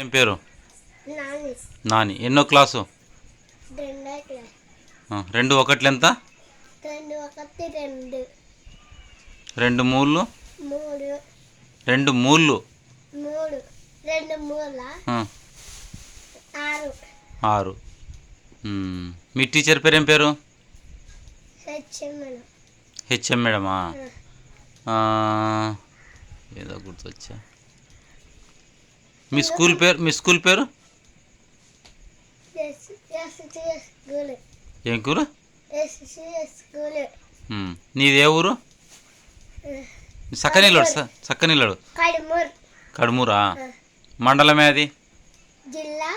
ఏం పేరు? నాని. నాని. ఎన్నో క్లాసు? రెండో ఒకట్లు ఎంత? రెండు మూళ్ళు? రెండు మూళ్ళు? ఆరు. మీ టీచర్ పేరు ఏం పేరు? హెచ్ఎం మేడమా? ఏదో గుర్తొచ్చా? మీ స్కూల్ పేరు మీ స్కూల్ పేరు? ఏం కూర. నీది ఏ ఊరు? చక్కనీళ్ళడు చక్కనీళ్ళడు కడుమూర్. కడుమూరా. మండలమే అది? జిల్లా?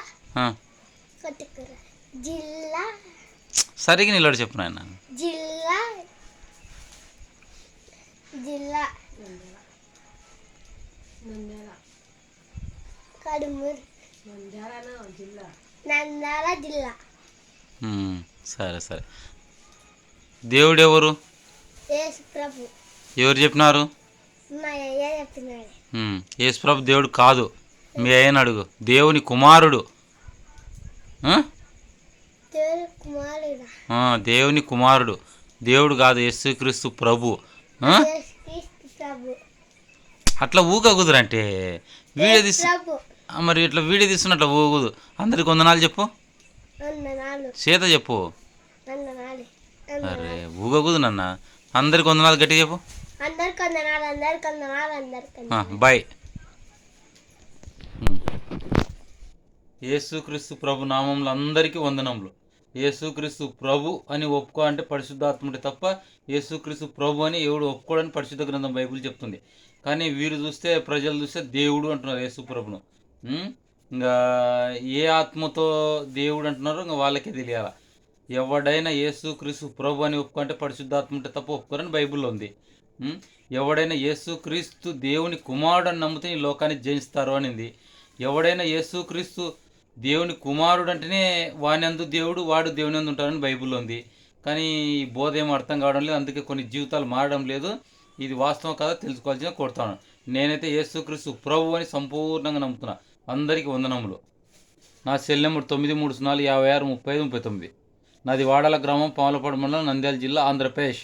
జిల్లా? సరిగ్గా నిలడు చెప్పు నాయన. జిల్లా? జిల్లా. కడుమూర్ నంద్యాల జిల్లా. సరే సరే. దేవుడు ఎవరు యేసు ప్రభు ఎవరు చెప్పినారు. యేసుప్రభు దేవుడు కాదు. మీ అయ్యని అడుగు. దేవుని కుమారుడు. దేవుని కుమారుడు. దేవుడు కాదు యేసుక్రీస్తు ప్రభు. ఆ? యేసు క్రీస్తు ప్రభు. అట్లా ఊగకుదురంటే వీడియో తీసి ప్రభు ఆ, మరి ఇట్లా వీడియో తీస్తున్నట్ల ఊగదు అందరికి వందనాలు చెప్పు. సీత చెప్పు. అరే ఊగకుదు నాన్న. అందరికి వందనాలు గట్టి చెప్పు. బాయ్. యేసుక్రీస్తు ప్రభు నామంలో అందరికీ వందనములు. యేసుక్రీస్తు ప్రభు అని ఒప్పుకో అంటే పరిశుద్ధాత్ముడే తప్ప యేసుక్రీస్తు ప్రభు అని ఎవడు ఒప్పుకోడని పరిశుద్ధ గ్రంథం బైబిల్ చెప్తుంది. కానీ వీరు చూస్తే ప్రజలు చూస్తే దేవుడు అంటున్నారు యేసు ప్రభును? ఇంకా ఏ ఆత్మతో దేవుడు అంటున్నారో ఇంకా వాళ్ళకే తెలియాల. ఎవడైనా యేసుక్రీస్తు ప్రభు అని ఒప్పుకుంటే పరిశుద్ధాత్మ ఉంటే తప్ప ఒప్పుకోరని బైబిల్లో ఉంది. ఎవడైనా ఎవడైనా యేసుక్రీస్తు దేవుని కుమారుడు అని నమ్మితే ఈ లోకాన్ని జయిస్తారు అనింది. ఎవడైనా యేసుక్రీస్తు దేవుని కుమారుడు అంటేనే వాని అందు దేవుడు వాడు దేవుని అందు ఉంటారని బైబిల్లో ఉంది. కానీ ఈ బోధ ఏం అర్థం కావడం లేదు. అందుకే కొన్ని జీవితాలు మారడం లేదు. ఇది వాస్తవం కదా? తెలుసుకోవాల్సిన కోరుతాను. నేనైతే యేసుక్రీస్తు ప్రభు అని సంపూర్ణంగా నమ్ముతున్నా. అందరికీ వందనములు. నా సెల్ నెంబర్ తొమ్మిది మూడు సున్నాలు యాభై ఆరు ముప్పై ఐదు ముప్పై తొమ్మిది. నాది వాడాల గ్రామం పాములపాడు మండలం నంద్యాల జిల్లా ఆంధ్రప్రదేశ్.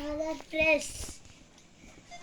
ఆంధ్రప్రదేశ్.